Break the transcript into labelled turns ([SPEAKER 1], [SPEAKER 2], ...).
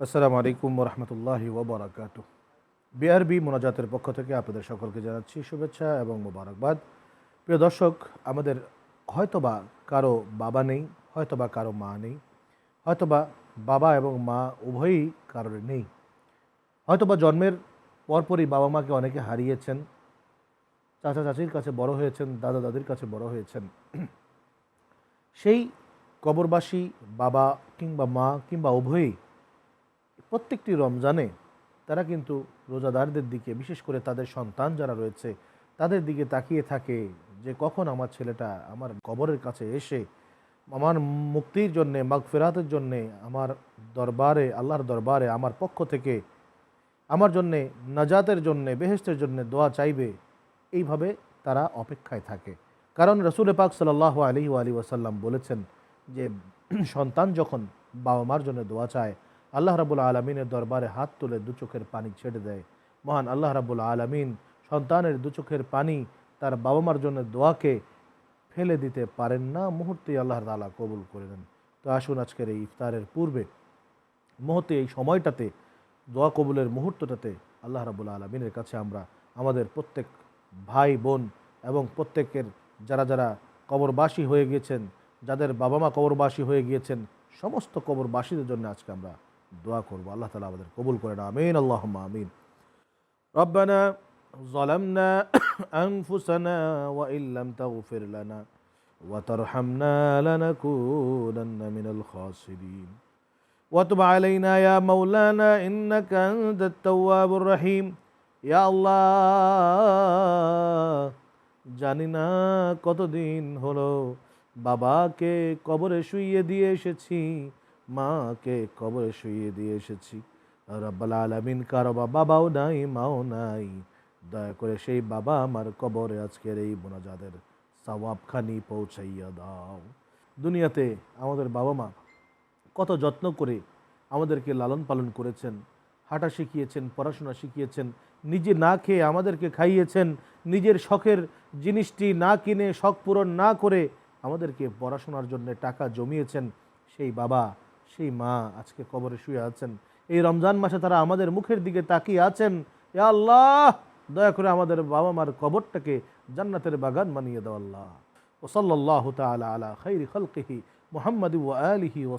[SPEAKER 1] আসসালামু আলাইকুম রহমতুল্লাহ ওবরাকাত বিআরবি মোনাজাতের পক্ষ থেকে আপনাদের সকলকে জানাচ্ছি শুভেচ্ছা এবং মোবারকবাদ। প্রিয় দর্শক, আমাদের হয়তোবা কারও বাবা নেই, হয়তোবা কারও মা নেই, হয়তোবা বাবা এবং মা উভয়ই কারোর নেই। হয়তোবা জন্মের পরপরই বাবা মাকে অনেকে হারিয়েছেন চাচা চাচির কাছে বড় হয়েছেন, দাদা দাদির কাছে বড় হয়েছেন। সেই কবরবাসী বাবা কিংবা মা কিংবা উভয়ই প্রত্যেকটি রমজানে তারা কিন্তু রোজাদারদের দিকে, বিশেষ করে তাদের সন্তান যারা রয়েছে, তাদের দিকে তাকিয়ে থাকে যে কখন আমার ছেলেটা আমার কবরের কাছে এসে আমার মুক্তির জন্যে, মাগফেরাতের জন্যে, আমার দরবারে, আল্লাহর দরবারে, আমার পক্ষ থেকে আমার জন্যে, নাজাতের জন্যে বেহেস্তের জন্যে দোয়া চাইবে এইভাবে তারা অপেক্ষায় থাকে। কারণ রসুল পাক সাল্লাহ আলী আলী ওয়াসাল্লাম বলেছেন যে, সন্তান যখন বাবা মার জন্য দোয়া চায়, আল্লাহ রাবুল আলমিনের দরবারে হাত তুলে দু চোখের পানি ছেড়ে দেয়। মহান আল্লাহ রাবুল আলমিন সন্তানের দু চোখের পানি তার বাবা মার জন্য দোয়াকে ফেলে দিতে পারেন না, মুহূর্তেই আল্লাহ তালা কবুল করে দেন তো আসুন আজকের এই ইফতারের পূর্বে মুহূর্তে এই সময়টাতে, দোয়া কবুলের মুহূর্তটাতে আল্লাহ রাবুল আলমিনের কাছে আমরা, আমাদের প্রত্যেক ভাই বোন এবং প্রত্যেকের যারা যারা কবরবাসী হয়ে গিয়েছেন যাদের বাবা মা কবরবাসী হয়ে গিয়েছেন সমস্ত কবরবাসীদের জন্য আজকে আমরা দোয়া করব আল্লাহ তালা আমাদের কবুল করে না আমিন আল্লাহ আমিন ربنا ظلمنا أنفسنا وإن لم تغفر لنا وترحمنا لنكونن من الخاسرين وتب علينا يا مولانا إنك أنت التواب الرحيم ইয়া আল্লাহ, জানি না কতদিন হলো, বাবাকে কবরে শুইয়ে দিয়ে এসেছি, মাকে কবরে শুইয়ে দিয়ে এসেছি। রব্বাল আলমিন কারও বাবাও নাই, মাও নাই। দয়া করে সেই বাবা আমার কবরে আজকের এই বোনাজাদের সওয়াবখানি পৌঁছাইয়া দাও। দুনিয়াতে আমাদের বাবা মা কত যত্ন করে আমাদেরকে লালন পালন করেছেন। হাঁটা শিখিয়েছেন, পড়াশোনা শিখিয়েছেন, নিজে না খেয়ে আমাদেরকে খাইয়েছেন, নিজের শখের জিনিসটি না কিনে, শখ পূরণ না করে আমাদেরকে পড়াশোনার জন্য টাকা জমিয়েছেন। সেই বাবা, সেই মা আজকে কবরে শুয়ে আছেন। এই রমজান মাসে তারা আমাদের মুখের দিকে তাকিয়ে আছেন। আল্লাহ, দয়া করে আমাদের বাবা মার কবরটাকে জান্নাতের বাগান বানিয়ে দাও আল্লাহ। ওসল্লাহ তালা আলা খৈরি খলকিহি মোহাম্মদ ও আলিহি ও